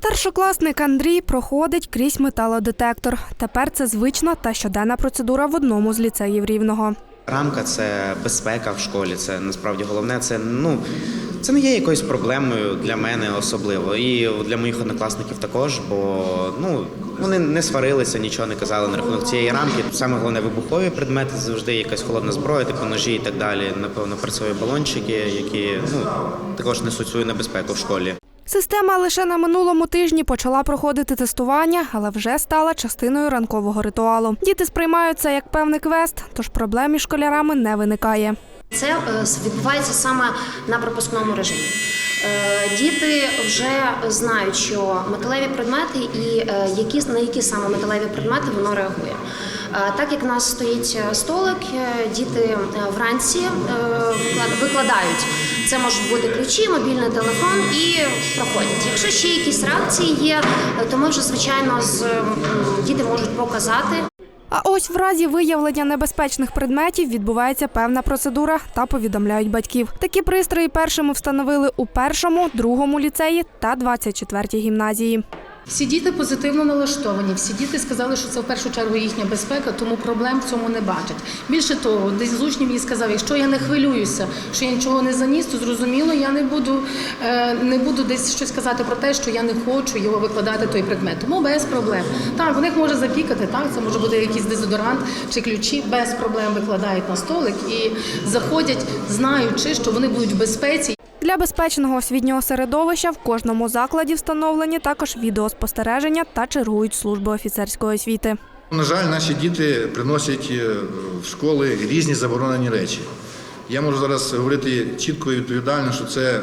Старшокласник Андрій проходить крізь металодетектор. Тепер це звична та щоденна процедура в одному з ліцеїв рівного. Рамка це безпека в школі. Це насправді головне. Це ну це не є якоюсь проблемою для мене особливо, і для моїх однокласників також. Бо ну вони не сварилися, нічого не казали на рахунок цієї рамки. Саме головне вибухові предмети завжди якась холодна зброя, типу ножі і так далі. Напевно, працює балончики, які ну також несуть свою небезпеку в школі. Система лише на минулому тижні почала проходити тестування, але вже стала частиною ранкового ритуалу. Діти сприймають це як певний квест, тож проблем із школярами не виникає. Це е, відбувається саме на пропускному режимі. Е, Діти вже знають, що металеві предмети і е, які на які саме металеві предмети воно реагує. Так як в нас стоїть столик, діти вранці викладають. Це можуть бути ключі, мобільний телефон і проходять. Якщо ще якісь реакції є, то ми вже звичайно з діти можуть показати. А ось в разі виявлення небезпечних предметів відбувається певна процедура та повідомляють батьків. Такі пристрої першими встановили у першому, другому ліцеї та 24-й гімназії. Всі діти позитивно налаштовані. Всі діти сказали, що це в першу чергу їхня безпека, тому проблем в цьому не бачать. Більше того, десь з учнів мені сказав, якщо я не хвилююся, що я нічого не заніс, то зрозуміло, я не буду, е, не буду десь щось казати про те, що я не хочу його викладати той предмет. Тому без проблем. Так, в них може запікати, так, це може бути якийсь дезодорант чи ключі, без проблем викладають на столик і заходять, знаючи, що вони будуть в безпеці. Для безпечного освітнього середовища в кожному закладі встановлені також відеоспостереження та чергують служби офіцерської освіти. На жаль, наші діти приносять е, в школи різні заборонені речі. Я можу зараз говорити чітко і відповідально, що це е,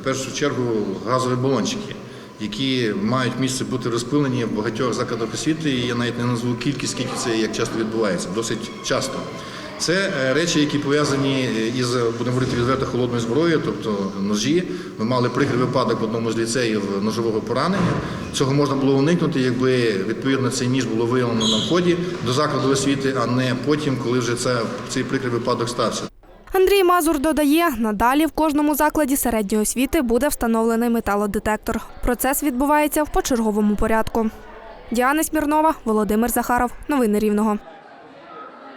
в першу чергу газові балончики, які мають місце бути розпилені в багатьох закладах освіти. Я навіть не назву кількість, скільки це як часто відбувається, досить часто. Це е, речі, які пов'язані із, будемо говорити відверто, холодною зброєю, тобто ножі. Ми мали прикрий випадок в одному з ліцеїв ножового поранення. Цього можна було уникнути, якби відповідно цей ніж було виявлено на вході до закладу освіти, а не потім, коли вже це, цей прикрий випадок стався. Андрій Мазур додає, надалі в кожному закладі середньої освіти буде встановлений металодетектор. Процес відбувається в почерговому порядку. Діана Смірнова, Володимир Захаров. Новини Рівного.